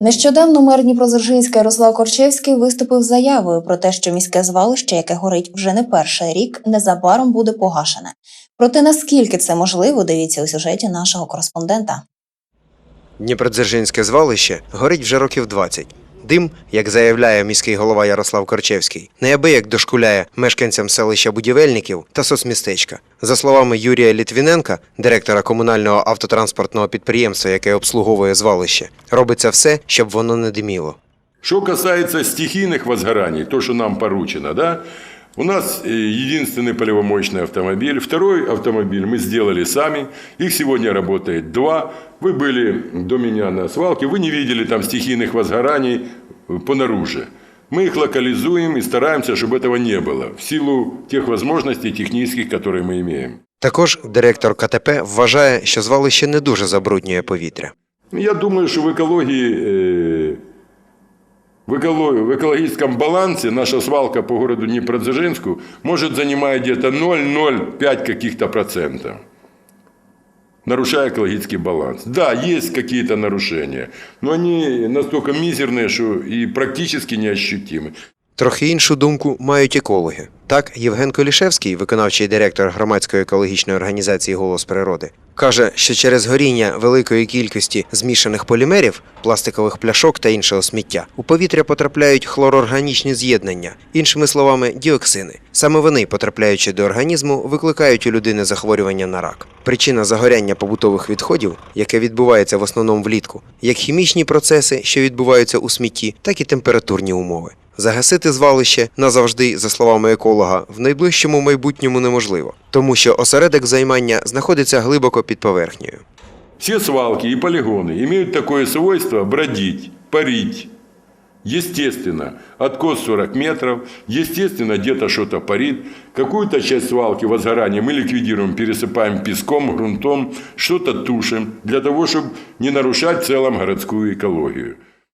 Нещодавно мер Дніпродзержинська Ярослав Корчевський виступив заявою про те, що міське звалище, яке горить вже не перший рік, незабаром буде погашене. Проте наскільки це можливо, дивіться у сюжеті нашого кореспондента. Дніпродзержинське звалище горить вже років 20. Дим, як заявляє міський голова Ярослав Корчевський, неабияк дошкуляє мешканцям селища будівельників та соцмістечка. За словами Юрія Літвіненка, директора комунального автотранспортного підприємства, яке обслуговує звалище, робиться все, щоб воно не диміло. Що касається стихійних возгораний, то, що нам поручено, да, у нас э, единственный полевомощный автомобиль. Второй автомобиль мы сделали сами. Их сегодня работает два. Вы были до меня на свалке, вы не видели там стихийных возгораний э, понаружи. Мы их локализуем и стараемся, чтобы этого не было, в силу тех возможностей технических, которые мы имеем. Також директор КТП вважає, що звалище не дуже забруднює повітря. Я думаю, что в экологии, э, в, эколо- в экологическом балансе наша свалка по городу Днепродзержинску может занимать где-то 0,05 каких-то процентов, нарушая экологический баланс. Да, есть какие-то нарушения, но они настолько мизерные, что и практически неощутимы. Трохи іншу думку мають екологи. Так, Євген Колішевський, виконавчий директор громадської екологічної організації Голос природи, каже, що через горіння великої кількості змішаних полімерів, пластикових пляшок та іншого сміття у повітря потрапляють хлорорганічні з'єднання, іншими словами, діоксини. Саме вони, потрапляючи до організму, викликають у людини захворювання на рак. Причина загоряння побутових відходів, яке відбувається в основному влітку, як хімічні процеси, що відбуваються у смітті, так і температурні умови. Загасити звалище назавжди, за словами еколога, в найближчому майбутньому неможливо, тому що осередок займання знаходиться глибоко під поверхнею. Все свалки и полигоны имеют такое свойство бродить, парить. Естественно, откос 40 метров, естественно, где-то что-то парит. Какую-то часть свалки возгорания мы ликвидируем, пересыпаем песком, грунтом, что-то тушим, для того, чтобы не нарушать в целом городскую экологию.